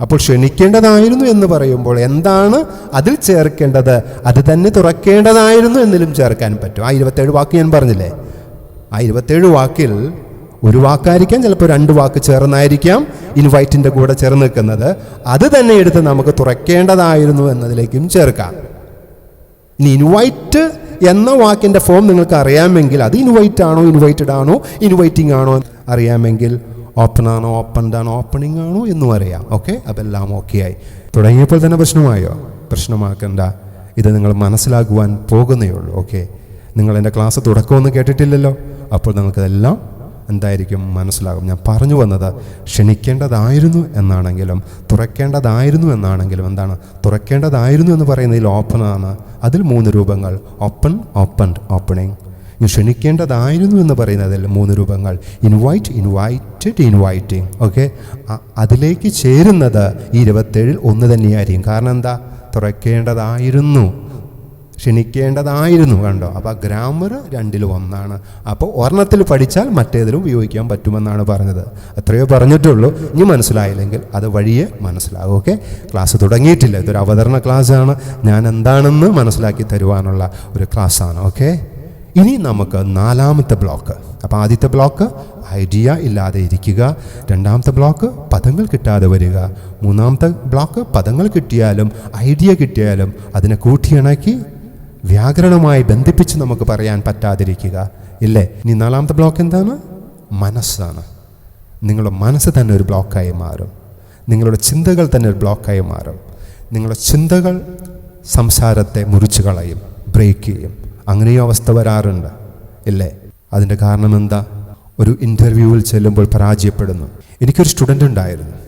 അപ്പോൾ ക്ഷണിക്കേണ്ടതായിരുന്നു എന്ന് പറയുമ്പോൾ എന്താണ് അതിൽ ചേർക്കേണ്ടത്? അത് തന്നെ തുറക്കേണ്ടതായിരുന്നു എന്നിലും ചേർക്കാൻ പറ്റും. ആ ഇരുപത്തേഴ് വാക്ക് ഞാൻ പറഞ്ഞില്ലേ? ആ ഇരുപത്തേഴ് വാക്കിൽ ഒരു വാക്കായിരിക്കാം ചിലപ്പോൾ രണ്ട് വാക്ക് ചേർന്നായിരിക്കാം ഇൻവൈറ്റിന്റെ കൂടെ ചേർന്ന് നിൽക്കുന്നത്. അത് തന്നെ എടുത്ത് നമുക്ക് തുറക്കേണ്ടതായിരുന്നു എന്നതിലേക്കും ചേർക്കാം. ഇനി ഇൻവൈറ്റ് എന്ന വാക്കിന്റെ ഫോം നിങ്ങൾക്ക് അറിയാമെങ്കിൽ അത് ഇൻവൈറ്റ് ആണോ ഇൻവൈറ്റഡ് ആണോ ഇൻവൈറ്റിംഗ് ആണോ അറിയാമെങ്കിൽ ഓപ്പൺ ആണോ ഓപ്പൺഡ് ആണോ ഓപ്പണിംഗ് ആണോ എന്നും അറിയാം. ഓക്കെ അതെല്ലാം ഓക്കെ ആയി. തുടങ്ങിയപ്പോൾ തന്നെ പ്രശ്നമായോ? പ്രശ്നമാക്കണ്ട. ഇത് നിങ്ങൾ മനസ്സിലാക്കുവാൻ പോകുന്നേ ഉള്ളൂ. ഓക്കെ നിങ്ങൾ എന്റെ ക്ലാസ് തുടക്കമൊന്നും കേട്ടിട്ടില്ലല്ലോ. അപ്പോൾ നിങ്ങൾക്കതെല്ലാം എന്തായിരിക്കും മനസ്സിലാകും. ഞാൻ പറഞ്ഞു വന്നത് ക്ഷണിക്കേണ്ടതായിരുന്നു എന്നാണെങ്കിലും തുറക്കേണ്ടതായിരുന്നു എന്നാണെങ്കിലും എന്താണ്? തുറക്കേണ്ടതായിരുന്നു എന്ന് പറയുന്നതിൽ ഓപ്പണാണ് അതിൽ മൂന്ന് രൂപങ്ങൾ. ഓപ്പൺ ഓപ്പൺ ഓപ്പണിങ് ക്ഷണിക്കേണ്ടതായിരുന്നു എന്ന് പറയുന്നതിൽ മൂന്ന് രൂപങ്ങൾ. ഇൻവൈറ്റ് ഇൻവൈറ്റഡ് ഇൻവൈറ്റിങ് ഓക്കെ അതിലേക്ക് ചേരുന്നത് ഇരുപത്തേഴിൽ ഒന്ന് തന്നെയായിരിക്കും. കാരണം എന്താ? തുറക്കേണ്ടതായിരുന്നു. ക്ഷണിക്കേണ്ടതായിരുന്നു കണ്ടോ? അപ്പോൾ ഗ്രാമർ രണ്ടിൽ ഒന്നാണ്. അപ്പോൾ ഒരെണ്ണത്തിൽ പഠിച്ചാൽ മറ്റേതിലും ഉപയോഗിക്കാൻ പറ്റുമെന്നാണ് പറഞ്ഞത്. അത്രയോ പറഞ്ഞിട്ടുള്ളൂ. ഇനി മനസ്സിലായില്ലെങ്കിൽ അത് വഴിയെ മനസ്സിലാകും ഓക്കെ? ക്ലാസ് തുടങ്ങിയിട്ടില്ല. ഇതൊരു അവതരണ ക്ലാസ്സാണ്. ഞാൻ എന്താണെന്ന് മനസ്സിലാക്കി തരുവാനുള്ള ഒരു ക്ലാസ്സാണ് ഓക്കെ? ഇനി നമുക്ക് നാലാമത്തെ ബ്ലോക്ക്. അപ്പോൾ ആദ്യത്തെ ബ്ലോക്ക് ഐഡിയ ഇല്ലാതെ ഇരിക്കുക. രണ്ടാമത്തെ ബ്ലോക്ക് പദങ്ങൾ കിട്ടാതെ വരിക. മൂന്നാമത്തെ ബ്ലോക്ക് പദങ്ങൾ കിട്ടിയാലും ഐഡിയ കിട്ടിയാലും അതിനെ കൂട്ടിയിണക്കി വ്യാകരണവുമായി ബന്ധിപ്പിച്ച് നമുക്ക് പറയാൻ പറ്റാതിരിക്കുക. ഇല്ലേ? ഇനി നാലാമത്തെ ബ്ലോക്ക് എന്താണ്? മനസ്സാണ്. നിങ്ങളുടെ മനസ്സ് തന്നെ ഒരു ബ്ലോക്കായി മാറും. നിങ്ങളുടെ ചിന്തകൾ തന്നെ ഒരു ബ്ലോക്കായി മാറും. നിങ്ങളുടെ ചിന്തകൾ സംസാരത്തെ മുറിച്ചു കളയും ബ്രേക്ക് ചെയ്യും. അങ്ങനെയും അവസ്ഥ വരാറുണ്ട്. ഇല്ലേ? അതിന്റെ കാരണം എന്താ? ഒരു ഇന്റർവ്യൂവിൽ ചെല്ലുമ്പോൾ പരാജയപ്പെടുന്നു. എനിക്കൊരു സ്റ്റുഡന്റ് ഉണ്ടായിരുന്നു.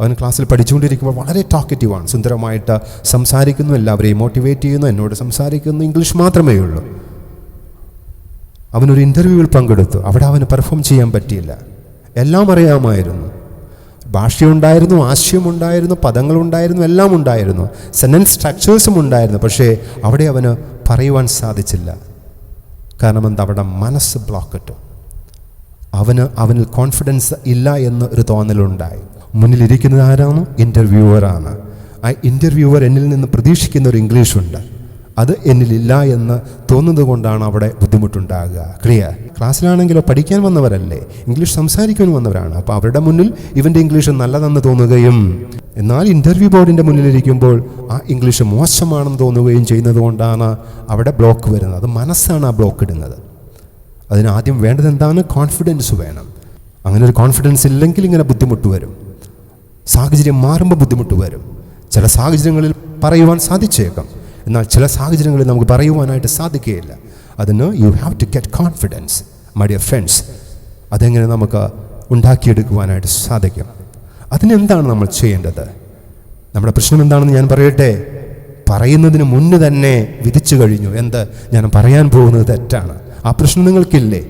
അവൻ ക്ലാസ്സിൽ പഠിച്ചുകൊണ്ടിരിക്കുമ്പോൾ വളരെ ടോക്കറ്റീവാണ് സുന്ദരമായിട്ട് സംസാരിക്കുന്നു എല്ലാവരെയും മോട്ടിവേറ്റ് ചെയ്യുന്നു എന്നോട് സംസാരിക്കുന്നു ഇംഗ്ലീഷ് മാത്രമേ ഉള്ളൂ. അവനൊരു ഇന്റർവ്യൂവിൽ പങ്കെടുത്തു. അവിടെ അവന് പെർഫോം ചെയ്യാൻ പറ്റിയില്ല. എല്ലാം അറിയാമായിരുന്നു. ഭാഷയുണ്ടായിരുന്നു ആശയമുണ്ടായിരുന്നു പദങ്ങളുണ്ടായിരുന്നു എല്ലാം ഉണ്ടായിരുന്നു. സെന്റൻസ് സ്ട്രക്ചേഴ്സും ഉണ്ടായിരുന്നു. പക്ഷേ അവിടെ അവന് പറയുവാൻ സാധിച്ചില്ല. കാരണം എന്താ? അവിടെ മനസ്സ് ബ്ലോക്ക് ഇട്ടു. അവന് അവനിൽ കോൺഫിഡൻസ് ഇല്ല എന്ന് ഒരു തോന്നലുണ്ടായി. മുന്നിലിരിക്കുന്നത് ആരാണ്? ഇന്റർവ്യൂവറാണ് ആ ഇന്റർവ്യൂവർ എന്നിൽ നിന്ന് പ്രതീക്ഷിക്കുന്ന ഒരു ഇംഗ്ലീഷ് ഉണ്ട് അത് എന്നിലില്ല എന്ന് തോന്നുന്നത് കൊണ്ടാണ് അവിടെ ബുദ്ധിമുട്ടുണ്ടാകുക. ക്ലിയർ ക്ലാസ്സിലാണെങ്കിലോ പഠിക്കാൻ വന്നവരല്ലേ? ഇംഗ്ലീഷ് സംസാരിക്കാൻ വന്നവരാണ്. അപ്പോൾ അവരുടെ മുന്നിൽ ഇവന്റെ ഇംഗ്ലീഷ് നല്ലതെന്ന് തോന്നുകയും എന്നാൽ ഇന്റർവ്യൂ ബോർഡിന്റെ മുന്നിലിരിക്കുമ്പോൾ ആ ഇംഗ്ലീഷ് മോശമാണെന്ന് തോന്നുകയും ചെയ്യുന്നത് കൊണ്ടാണ് അവിടെ ബ്ലോക്ക് വരുന്നത്. അത് മനസ്സാണ് ആ ബ്ലോക്ക് ഇടുന്നത്. അതിനാദ്യം വേണ്ടത് എന്താണ്? കോൺഫിഡൻസ് വേണം. അങ്ങനെ ഒരു കോൺഫിഡൻസ് ഇല്ലെങ്കിൽ ഇങ്ങനെ ബുദ്ധിമുട്ട് വരും. സാഹചര്യം മാറുമ്പോൾ ബുദ്ധിമുട്ട് വരും. ചില സാഹചര്യങ്ങളിൽ പറയുവാൻ സാധിച്ചേക്കാം. എന്നാൽ ചില സാഹചര്യങ്ങളിൽ നമുക്ക് പറയുവാനായിട്ട് സാധിക്കുകയില്ല. അതിന് you have to get confidence my dear friends അതെങ്ങനെ നമുക്ക് ഉണ്ടാക്കിയെടുക്കുവാനായിട്ട് സാധിക്കും? അതിനെന്താണ് നമ്മൾ ചെയ്യേണ്ടത്? നമ്മുടെ പ്രശ്നം എന്താണെന്ന് ഞാൻ പറയട്ടെ? പറയുന്നതിന് മുന്ന് തന്നെ വിധിച്ചു കഴിഞ്ഞു എന്ത്? ഞാൻ പറയാൻ പോകുന്നത് തെറ്റാണ്. ആ പ്രശ്നം നിങ്ങൾക്കില്ലേ?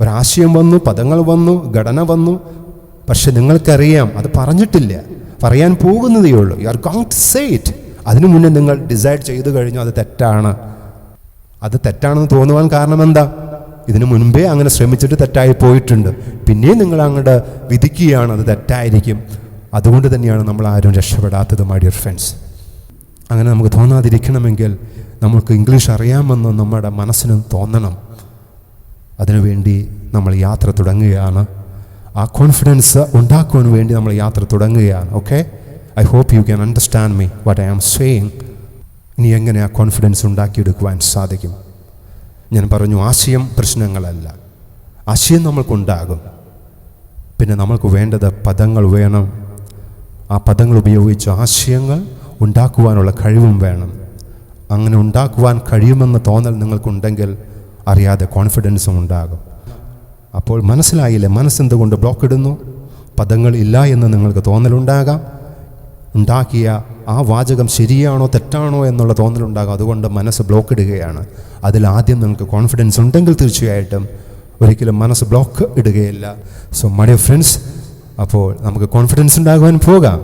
ഒരാശയം വന്നു പദങ്ങൾ വന്നു ഘടന വന്നു പക്ഷെ നിങ്ങൾക്കറിയാം അത് പറഞ്ഞിട്ടില്ല. പറയാൻ പോകുന്നതേ ഉള്ളൂ. You are going to say it അതിനു മുന്നേ നിങ്ങൾ ഡിസൈഡ് ചെയ്തു കഴിഞ്ഞു അത് തെറ്റാണ്. അത് തെറ്റാണെന്ന് തോന്നുവാൻ കാരണം എന്താ? ഇതിനു മുൻപേ അങ്ങനെ ശ്രമിച്ചിട്ട് തെറ്റായി പോയിട്ടുണ്ട്. പിന്നെയും നിങ്ങൾ അങ്ങോട്ട് വിധിക്കുകയാണ് അത് തെറ്റായിരിക്കും. അതുകൊണ്ട് തന്നെയാണ് നമ്മൾ ആരും രക്ഷപ്പെടാത്തത് മൈ ഡിയർ ഫ്രണ്ട്സ് അങ്ങനെ നമുക്ക് തോന്നാതിരിക്കണമെങ്കിൽ നമുക്ക് ഇംഗ്ലീഷ് അറിയാമെന്ന് നമ്മുടെ മനസ്സിന് തോന്നണം. അതിനുവേണ്ടി നമ്മൾ യാത്ര തുടങ്ങുകയാണ്. ആ കോൺഫിഡൻസ് ഉണ്ടാക്കുവാൻ വേണ്ടി നമ്മൾ യാത്ര തുടങ്ങുകയാണ് okay I hope you can understand me what I am saying ഇനി എങ്ങനെ ആ കോൺഫിഡൻസ് ഉണ്ടാക്കിയെടുക്കുവാൻ സാധിക്കും? ഞാൻ പറഞ്ഞു ആശയം പ്രശ്നങ്ങളല്ല. ആശയം നമ്മൾക്കുണ്ടാകും. പിന്നെ നമ്മൾക്ക് വേണ്ടത് പദങ്ങൾ വേണം. ആ പദങ്ങൾ ഉപയോഗിച്ച് ആശയങ്ങൾ ഉണ്ടാക്കുവാനുള്ള കഴിവും വേണം. അങ്ങനെ ഉണ്ടാക്കുവാൻ കഴിയുമെന്ന തോന്നൽ നിങ്ങൾക്കുണ്ടെങ്കിൽ അറിയാതെ കോൺഫിഡൻസും ഉണ്ടാകും. അപ്പോൾ മനസ്സിലായില്ലേ? മനസ്സെന്തുകൊണ്ട് ബ്ലോക്ക് ഇടുന്നു പദങ്ങൾ ഇല്ല എന്ന് നിങ്ങൾക്ക് തോന്നലുണ്ടാകാം. ഉണ്ടാക്കിയ ആ വാചകം ശരിയാണോ തെറ്റാണോ എന്നുള്ള തോന്നലുണ്ടാകാം. അതുകൊണ്ട് മനസ്സ് ബ്ലോക്ക് ഇടുകയാണ് അതിൽ ആദ്യം നിങ്ങൾക്ക് കോൺഫിഡൻസ് ഉണ്ടെങ്കിൽ തീർച്ചയായിട്ടും ഒരിക്കലും മനസ്സ് ബ്ലോക്ക് ഇടുകയില്ല. സോ മൈ ഡിയർ ഫ്രണ്ട്സ് അപ്പോൾ നമുക്ക് കോൺഫിഡൻസ് ഉണ്ടാകുവാൻ പോകാം.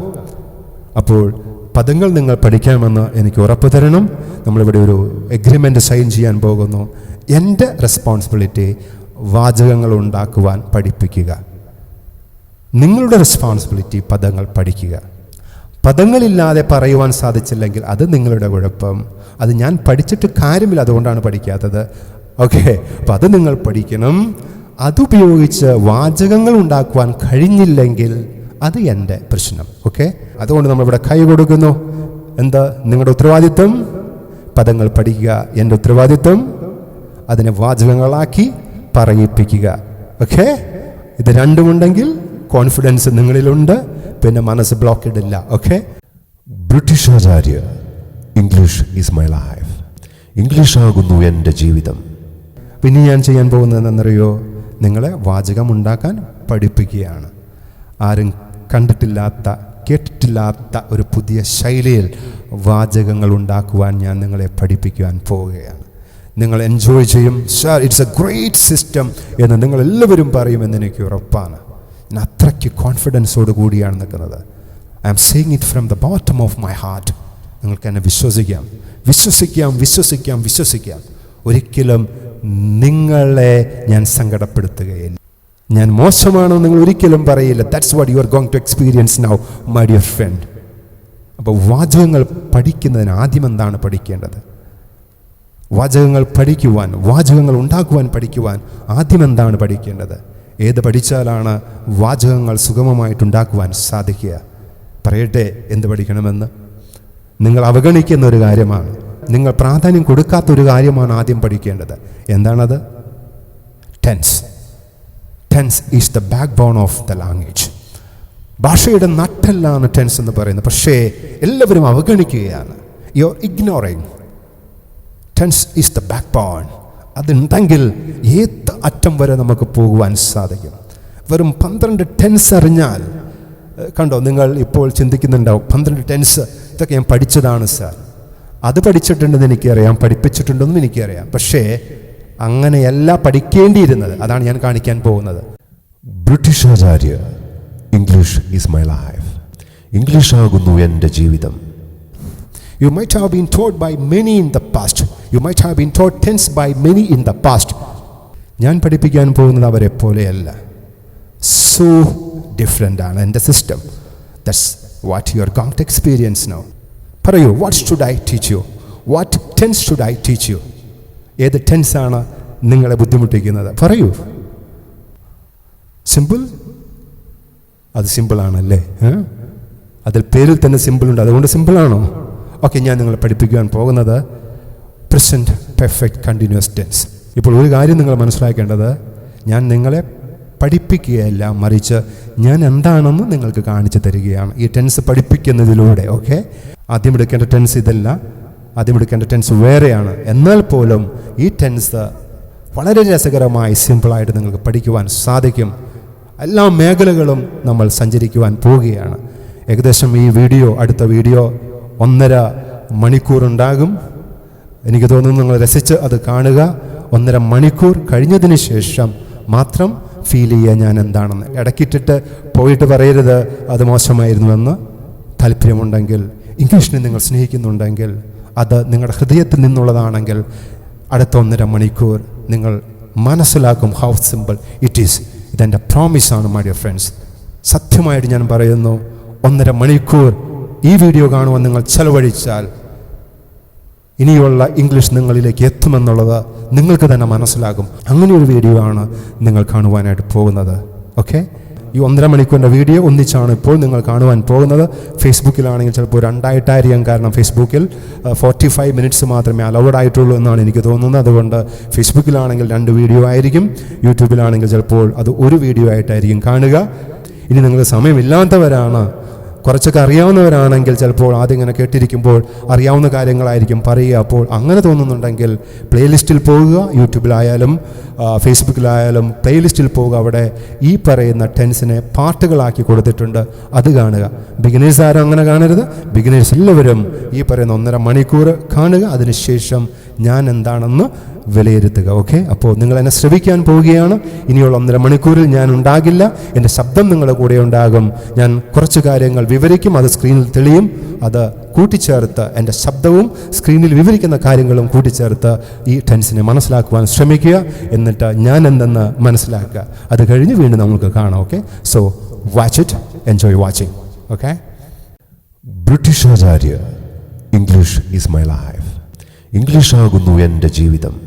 അപ്പോൾ പദങ്ങൾ നിങ്ങൾ പഠിക്കാമെന്ന് എനിക്ക് ഉറപ്പ് തരണം. നമ്മളിവിടെ ഒരു എഗ്രിമെന്റ് സൈൻ ചെയ്യാൻ പോകുന്നു. എന്റെ റെസ്പോൺസിബിലിറ്റി വാചകങ്ങൾ ഉണ്ടാക്കുവാൻ പഠിപ്പിക്കുക. നിങ്ങളുടെ റെസ്പോൺസിബിലിറ്റി പദങ്ങൾ പഠിക്കുക. പദങ്ങളില്ലാതെ പറയുവാൻ സാധിച്ചില്ലെങ്കിൽ അത് നിങ്ങളുടെ കുഴപ്പം. അത് ഞാൻ പഠിച്ചിട്ട് കാര്യമില്ല അതുകൊണ്ടാണ് പഠിക്കാത്തത്. ഓക്കെ അപ്പം അത് നിങ്ങൾ പഠിക്കണം. അതുപയോഗിച്ച് വാചകങ്ങൾ ഉണ്ടാക്കുവാൻ കഴിഞ്ഞില്ലെങ്കിൽ അത് എന്റെ പ്രശ്നം. ഓക്കെ അതുകൊണ്ട് നമ്മളിവിടെ കൈ കൊടുക്കുന്നു. എന്താ നിങ്ങളുടെ ഉത്തരവാദിത്വം? പദങ്ങൾ പഠിക്കുക. എന്റെ ഉത്തരവാദിത്വം? അതിനെ വാചകങ്ങളാക്കി പറയിപ്പിക്കുക. ഓക്കെ ഇത് രണ്ടുമുണ്ടെങ്കിൽ കോൺഫിഡൻസ് നിങ്ങളിലുണ്ട്. പിന്നെ മനസ്സ് ബ്ലോക്ക് ഇടില്ല okay British Acharya English is my life English ആകുന്നു എന്റെ ജീവിതം. പിന്നെ ഞാൻ ചെയ്യാൻ പോകുന്നത് എന്നറിയോ നിങ്ങളെ വാചകം ഉണ്ടാക്കാൻ പഠിപ്പിക്കുകയാണ്. ആരും കണ്ടിട്ടില്ലാത്ത കേട്ടിട്ടില്ലാത്ത ഒരു പുതിയ ശൈലിയിൽ വാചകങ്ങൾ ഉണ്ടാക്കുവാൻ ഞാൻ നിങ്ങളെ പഠിപ്പിക്കുവാൻ പോവുകയാണ്. നിങ്ങൾ എൻജോയ് ചെയ്യും. Sir it's a great system എന്ന് നിങ്ങൾ എല്ലാവരും പറയുമെന്ന് എനിക്ക് ഉറപ്പാണ്. ഞാൻ അത്രയ്ക്ക് കോൺഫിഡൻസോട് കൂടിയാണ് നിൽക്കുന്നത്. I am seeing it from the bottom of my heart നിങ്ങൾക്ക് എന്നെ വിശ്വസിക്കാം. വിശ്വസിക്കാം വിശ്വസിക്കാം വിശ്വസിക്കാം. ഒരിക്കലും നിങ്ങളെ ഞാൻ സങ്കടപ്പെടുത്തുകയില്ല. ഞാൻ മോശമാണോ നിങ്ങൾ ഒരിക്കലും പറയില്ല. That's what you are going to experience now my dear friend അപ്പോൾ വാചകങ്ങൾ പഠിക്കുന്നതിന് ആദ്യം എന്താണ് പഠിക്കേണ്ടത്? വാചകങ്ങൾ പഠിക്കുവാൻ വാചകങ്ങൾ ഉണ്ടാക്കുവാൻ പഠിക്കുവാൻ ആദ്യം എന്താണ് പഠിക്കേണ്ടത്? ഏത് പഠിച്ചാലാണ് വാചകങ്ങൾ സുഗമമായിട്ടുണ്ടാക്കുവാൻ സാധിക്കുക? പറയട്ടെ എന്ത് പഠിക്കണമെന്ന്? നിങ്ങൾ അവഗണിക്കുന്ന ഒരു കാര്യമാണ്. നിങ്ങൾ പ്രാധാന്യം കൊടുക്കാത്ത ഒരു കാര്യമാണ് ആദ്യം പഠിക്കേണ്ടത്. എന്താണത്? Tense tense is the backbone of the language ഭാഷയുടെ നട്ടെല്ലാണ് ടെൻസ് എന്ന് പറയുന്നത്. പക്ഷേ എല്ലാവരും അവഗണിക്കുകയാണ്. You are ignoring tense is the backbone അതുണ്ടെങ്കിൽ ഏത് അറ്റം വരെ നമുക്ക് പോകുവാൻ സാധിക്കും? വെറും പന്ത്രണ്ട് ടെൻസ് അറിഞ്ഞാൽ കണ്ടോ നിങ്ങൾ ഇപ്പോൾ ചിന്തിക്കുന്നുണ്ടാവും പന്ത്രണ്ട് ടെൻസ് ഇതൊക്കെ ഞാൻ പഠിച്ചതാണ് സാർ. അത് പഠിച്ചിട്ടുണ്ടെന്ന് എനിക്കറിയാം പഠിപ്പിച്ചിട്ടുണ്ടെന്നും എനിക്കറിയാം. പക്ഷേ അങ്ങനെയല്ല പഠിക്കേണ്ടിയിരുന്നത്. അതാണ് ഞാൻ കാണിക്കാൻ പോകുന്നത്. British Acharya English is my life English ആകുന്നു എന്റെ ജീവിതം. You might have been taught by many in the past. You might have been taught tense by many in the past. ഞാൻ പഠിപ്പിക്കാൻ പോകുന്നത് അവരെ പോലെയല്ല. സോ ഡിഫറെന്റ് ആണ് എന്റെ system that's what your are going to experience no പറയൂ what should I teach you what tense should I teach you ഏത് ടെൻസാണ് നിങ്ങളെ ബുദ്ധിമുട്ടിക്കുന്നത്? പറയൂ. സിമ്പിൾ അത് സിമ്പിളാണല്ലേ? അതിൽ പേരിൽ തന്നെ സിമ്പിളുണ്ട് അതുകൊണ്ട് സിമ്പിളാണോ ഓക്കെ ഞാൻ നിങ്ങളെ പഠിപ്പിക്കുവാൻ പോകുന്നത് പ്രസന്റ് പെർഫെക്റ്റ് കണ്ടിന്യൂസ് ടെൻസ് ഇപ്പോൾ ഒരു കാര്യം നിങ്ങൾ മനസ്സിലാക്കേണ്ടത് ഞാൻ നിങ്ങളെ പഠിപ്പിക്കുകയല്ല മറിച്ച് ഞാൻ എന്താണെന്ന് നിങ്ങൾക്ക് കാണിച്ചു തരികയാണ്. ഈ ടെൻസ് പഠിപ്പിക്കുന്നതിലൂടെ ഓക്കെ ആദ്യം എടുക്കേണ്ട ടെൻസ് ഇതല്ല ആദ്യം എടുക്കേണ്ട ടെൻസ് വേറെയാണ്. എന്നാൽ പോലും ഈ ടെൻസ് വളരെ രസകരമായി സിമ്പിളായിട്ട് നിങ്ങൾക്ക് പഠിക്കുവാൻ സാധിക്കും. എല്ലാ മേഖലകളും നമ്മൾ സഞ്ചരിക്കുവാൻ പോവുകയാണ്. ഏകദേശം ഈ വീഡിയോ അടുത്ത വീഡിയോ ഒന്നര മണിക്കൂറുണ്ടാകും. എനിക്ക് തോന്നുന്നു നിങ്ങൾ രസിച്ച് അത് കാണുക. ഒന്നര മണിക്കൂർ കഴിഞ്ഞതിന് ശേഷം മാത്രം ഫീൽ ചെയ്യുക ഞാൻ എന്താണെന്ന്. ഇടക്കിട്ടിട്ട് പോയിട്ട് പറയരുത്. അത് മോശമായിരുന്നുവെന്ന് താല്പര്യമുണ്ടെങ്കിൽ ഇംഗ്ലീഷിനെ നിങ്ങൾ സ്നേഹിക്കുന്നുണ്ടെങ്കിൽ അത് നിങ്ങളുടെ ഹൃദയത്തിൽ നിന്നുള്ളതാണെങ്കിൽ അടുത്ത ഒന്നര മണിക്കൂർ നിങ്ങൾ മനസ്സിലാക്കും ഹൗ സിമ്പിൾ ഇറ്റ് ഈസ് ഇതെന്റെ പ്രോമിസാണ് മൈ ഡിയർ ഫ്രണ്ട്സ് സത്യമായിട്ട് ഞാൻ പറയുന്നു ഒന്നര മണിക്കൂർ ഈ വീഡിയോ കാണുവാൻ നിങ്ങൾ ചെലവഴിച്ചാൽ ഇനിയുള്ള ഇംഗ്ലീഷ് നിങ്ങളിലേക്ക് എത്തുമെന്നുള്ളത് നിങ്ങൾക്ക് തന്നെ മനസ്സിലാകും. അങ്ങനെ ഒരു വീഡിയോ ആണ് നിങ്ങൾ കാണുവാനായിട്ട് പോകുന്നത്. ഓക്കെ ഈ ഒന്നര മണിക്കൂറിന്റെ വീഡിയോ ഒന്നിച്ചാണ് ഇപ്പോൾ നിങ്ങൾ കാണുവാൻ പോകുന്നത്. ഫേസ്ബുക്കിലാണെങ്കിൽ ചിലപ്പോൾ രണ്ടായിട്ടായിരിക്കാം കാരണം ഫേസ്ബുക്കിൽ ഫോർട്ടി ഫൈവ് മിനിറ്റ്സ് മാത്രമേ അലൗഡ് ആയിട്ടുള്ളൂ എന്നാണ് എനിക്ക് തോന്നുന്നത്. അതുകൊണ്ട് ഫേസ്ബുക്കിലാണെങ്കിൽ രണ്ട് വീഡിയോ ആയിരിക്കും. യൂട്യൂബിലാണെങ്കിൽ ചിലപ്പോൾ അത് ഒരു വീഡിയോ ആയിട്ടായിരിക്കും കാണുക. ഇനി നിങ്ങൾ സമയമില്ലാത്തവരാണ് കുറച്ചൊക്കെ അറിയാവുന്നവരാണെങ്കിൽ ചിലപ്പോൾ ആദ്യം ഇങ്ങനെ കേട്ടിരിക്കുമ്പോൾ അറിയാവുന്ന കാര്യങ്ങളായിരിക്കും പറയുക. അപ്പോൾ അങ്ങനെ തോന്നുന്നുണ്ടെങ്കിൽ പ്ലേലിസ്റ്റിൽ പോകുക യൂട്യൂബിലായാലും ഫേസ്ബുക്കിലായാലും പ്ലേലിസ്റ്റിൽ പോകുക. അവിടെ ഈ പറയുന്ന ടെൻസിനെ പാട്ടുകളാക്കി കൊടുത്തിട്ടുണ്ട്. അത് കാണുക. ബിഗിനേഴ്സ് ആരും അങ്ങനെ കാണരുത്. ബിഗിനേഴ്സ് എല്ലാവരും ഈ പറയുന്ന ഒന്നര മണിക്കൂർ കാണുക. അതിനുശേഷം ഞാൻ എന്താണെന്ന് വിലയിരുത്തുക ഓക്കെ അപ്പോൾ നിങ്ങൾ എന്നെ ശ്രവിക്കാൻ പോവുകയാണ്. ഇനിയുള്ള ഒന്നര മണിക്കൂറിൽ ഞാൻ ഉണ്ടാകില്ല എന്റെ ശബ്ദം നിങ്ങളുടെ കൂടെ ഉണ്ടാകും. ഞാൻ കുറച്ച് കാര്യങ്ങൾ വിവരിക്കും അത് സ്ക്രീനിൽ തെളിയും. അത് കൂട്ടിച്ചേർത്ത് എന്റെ ശബ്ദവും സ്ക്രീനിൽ വിവരിക്കുന്ന കാര്യങ്ങളും കൂട്ടിച്ചേർത്ത് ഈ ടെൻസിനെ മനസ്സിലാക്കുവാൻ ശ്രമിക്കുക. എന്നിട്ട് ഞാൻ എന്തെന്ന് മനസ്സിലാക്കുക. അത് കഴിഞ്ഞ് വീണ്ടും നമുക്ക് കാണാം okay so watch it enjoy watching okay British Acharya English is my life English ആകുന്നു എന്റെ ജീവിതം.